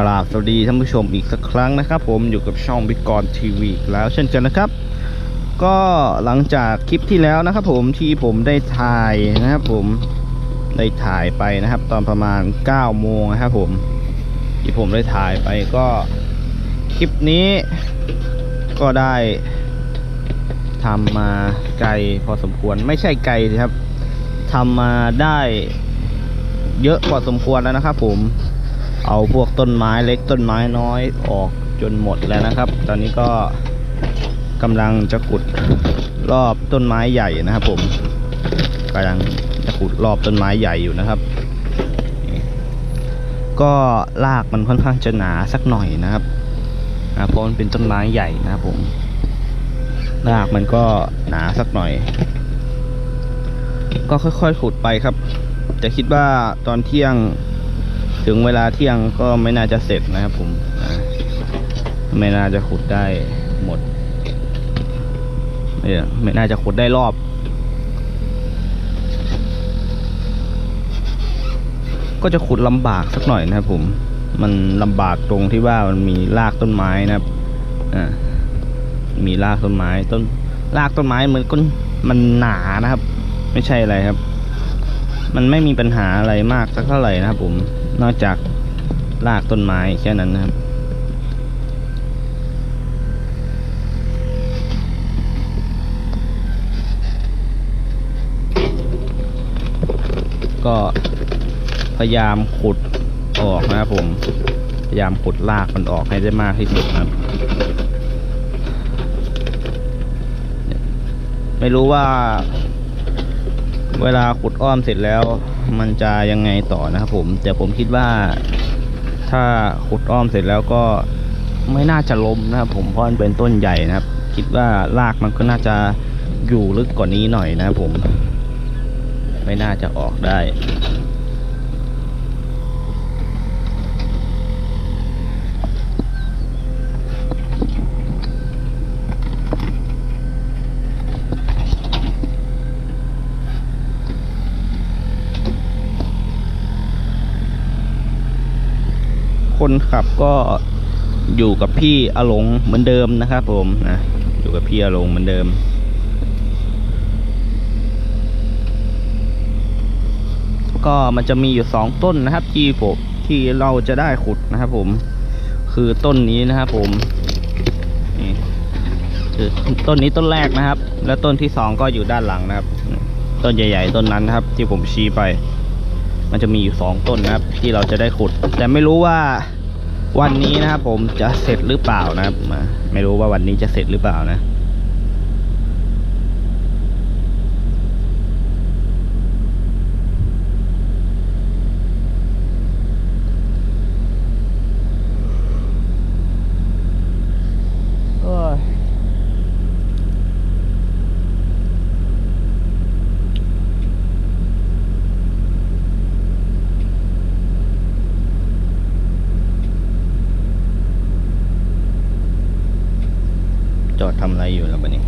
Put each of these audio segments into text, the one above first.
กราบสวัสดีท่านผู้ชมอีกสักครั้งนะครับผมอยู่กับช่องบิกรทีวีแล้วเช่นกันนะครับ ก็หลังจากคลิปที่แล้วนะครับผมที่ผมได้ถ่ายนะครับผมได้ถ่ายไปนะครับ ตอนประมาณ9โมงนะครับผมที่ผมได้ถ่ายไปก็คลิปนี้ก็ได้ทำมาไกลพอสมควรไม่ใช่ไกลครับทำมาได้เยอะพอสมควรแล้วนะครับผม เอาพวกต้นไม้เล็กต้นไม้น้อยออกจนหมดแล้วนะครับ ตอนนี้ก็กำลังจะขุดรอบต้นไม้ใหญ่นะครับ ผมกำลังจะขุดรอบต้นไม้ใหญ่อยู่นะครับ ก็รากมันค่อนข้างจะหนาสักหน่อยนะครับนะเพราะมันเป็นต้นไม้ใหญ่นะครับผมรากมันก็หนาสักหน่อย ก็ค่อยๆขุดไปครับ จะคิดว่าตอนเที่ยง ถึงเวลาเที่ยงก็ไม่น่าจะเสร็จนะครับผมไม่น่าจะขุดได้หมดไม่ไม่น่าจะขุดได้รอบ ก็จะขุดลำบากสักหน่อยนะครับผม มันลำบากตรงที่ว่ามันมีรากต้นไม้นะครับอ่ามีรากต้นไม้ต้นรากต้นไม้เหมือนก้นมันหนานะครับ ไม่ใช่อะไรครับ มันไม่มีปัญหาอะไรมากสักเท่าไหร่นะครับผม นอกจากรากต้นไม้แค่นั้นนะครับ ก็พยายามขุดออกนะครับผม พยายามขุดรากมันออกให้ได้มากที่สุดครับ ไม่รู้ว่า เวลาขุดอ้อมเสร็จแล้ว มันจะยังไงต่อนะครับผมแต่ผมคิดว่าถ้าขุดอ้อมเสร็จแล้วก็ไม่น่าจะล้มนะครับผมเพราะมันเป็นต้นใหญ่นะครับ คิดว่ารากมันก็น่าจะอยู่ลึกกว่านี้หน่อยนะครับผม ไม่น่าจะออกได้ คนขับก็อยู่กับพี่อลงเหมือนเดิมนะครับผมนะอยู่กับพี่อลงเหมือนเดิม ก็มันจะมีอยู่สองต้นนะครับ ที่ผมที่เราจะได้ขุดนะครับผม คือต้นนี้นะครับผมนี่คือต้นนี้ต้นแรกนะครับ แล้วต้นที่สองก็อยู่ด้านหลังนะครับ ต้นใหญ่ ๆ ต้นนั้นนะครับ ที่ผมชี้ไป มันจะมีอยู่สองต้นนะครับ ที่เราจะได้ขุด แต่ไม่รู้ว่า วันนี้นะครับผมจะเสร็จหรือเปล่านะครับไม่รู้ว่าวันนี้จะเสร็จหรือเปล่านะำอะไรอยู่แล้วบันนี้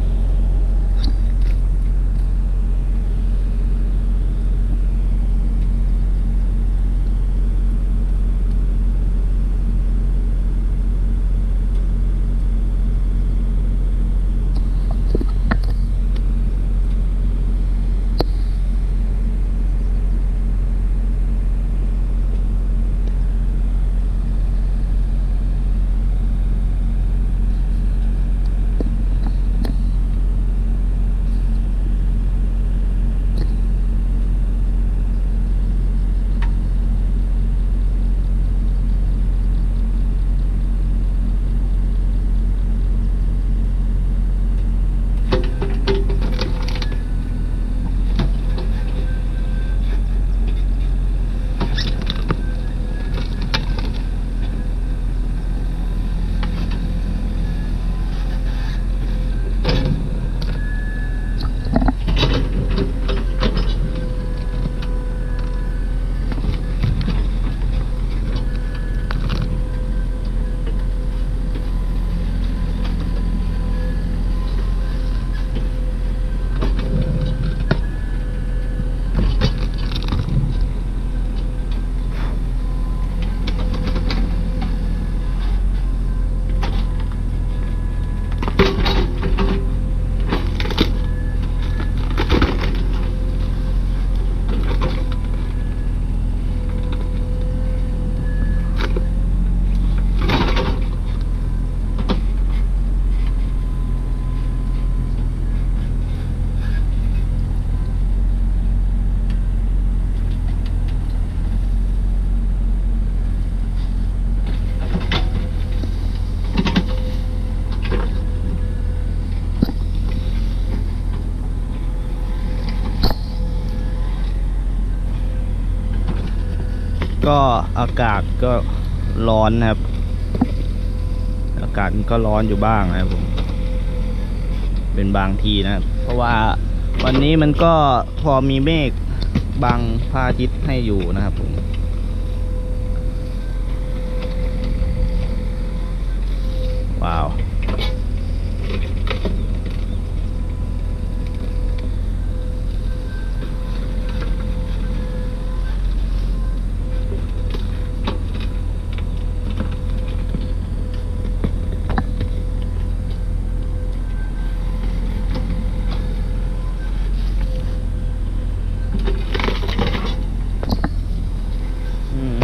อากาศก็ร้อนนะครับ อากาศมันก็ร้อนอยู่บ้างนะครับผมเป็นบางทีนะครับเพราะว่าวันนี้มันก็พอมีเมฆบังพระอาทิตย์ให้อยู่นะครับผมว้าว อืม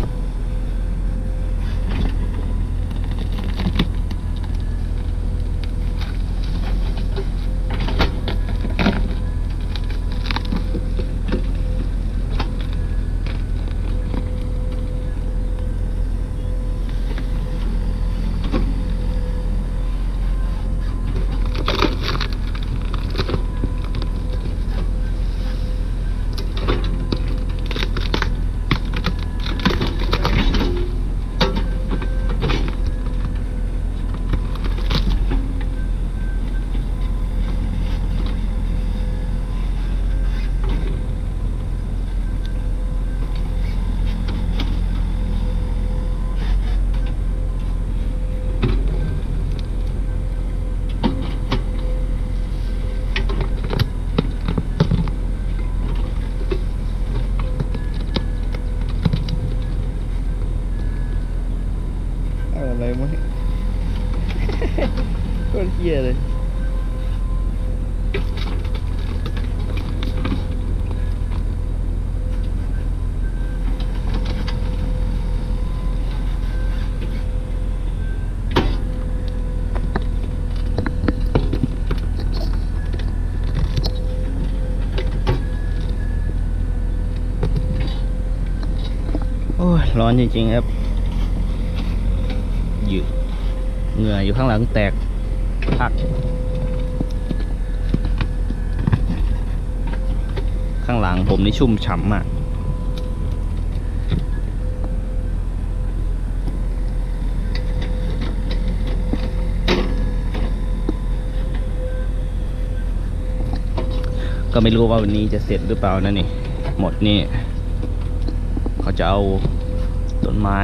เอะไรมาให้โคตรเหี้ยเลยโอ้ยร้อนจริงๆครับ อยู่ เหงื่ออยู่ข้างหลังแตกพัก ข้างหลังผมนี่ชุ่มฉ่ำมากก็ไม่รู้ว่าวันนี้จะเสร็จหรือเปล่านะนี่ หมดนี่เขาจะเอาต้นไม้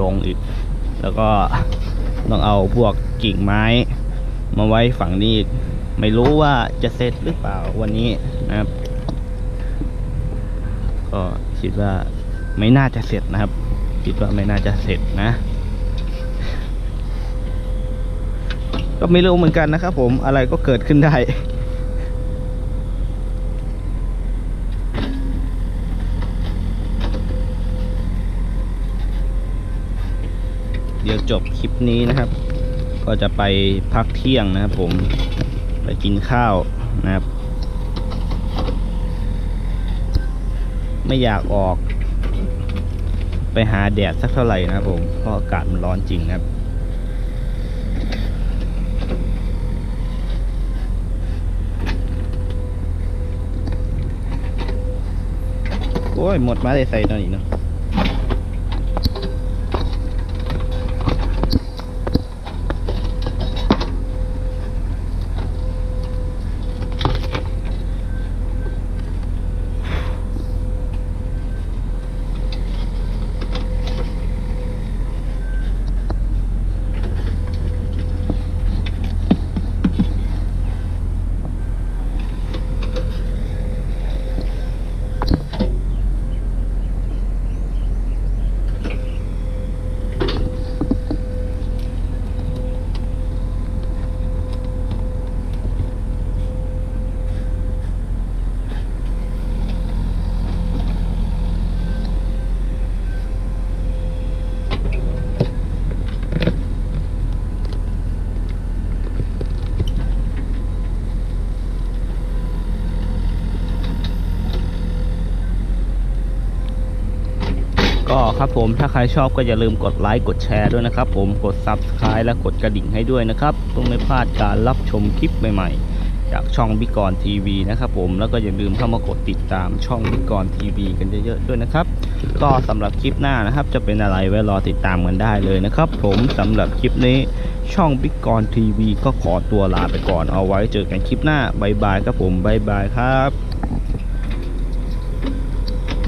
ลงอีก แล้วก็ ต้องเอาพวกกิ่งไม้ มาไว้ฝั่งนี้อีกไม่รู้ว่าจะเสร็จหรือเปล่าวันนี้นะครับ ก็คิดว่าไม่น่าจะเสร็จนะครับ คิดว่าไม่น่าจะเสร็จนะ ก็ไม่รู้เหมือนกันนะครับผมอะไรก็เกิดขึ้นได้ ดี๋ยวจบคลิปนี้นะครับ ก็จะไปพักเที่ยงนะครับผมไปกินข้าวนะครับ ไม่อยากออก ไปหาแดดสักเท่าไหร่นะครับผมเพราะอากาศมันร้อนจริงนะครับโอ้ยหมดมาได้ใส่ตอนนี้เนาะ ก็ ครับผมถ้าใครชอบก็อย่าลืมกดไลค์กดแชร์ด้วยนะครับผมกด Subscribe และกดกระดิ่งให้ด้วยนะครับเพื่อไม่พลาดการรับชมคลิปใหม่ ๆ จากช่องบิกรทีวีนะครับผมแล้วก็อย่าลืมเข้ามากดติดตามช่องบิกรทีวีกันเยอะๆด้วยนะครับ ก็สำหรับคลิปหน้านะครับ จะเป็นอะไรไว้รอติดตามกันได้เลยนะครับ ผมสำหรับคลิปนี้ช่องบิกรทีวีก็ขอตัวลาไปก่อนเอาไว้เจอกันคลิปหน้าบายบายครับผมบายบายครับ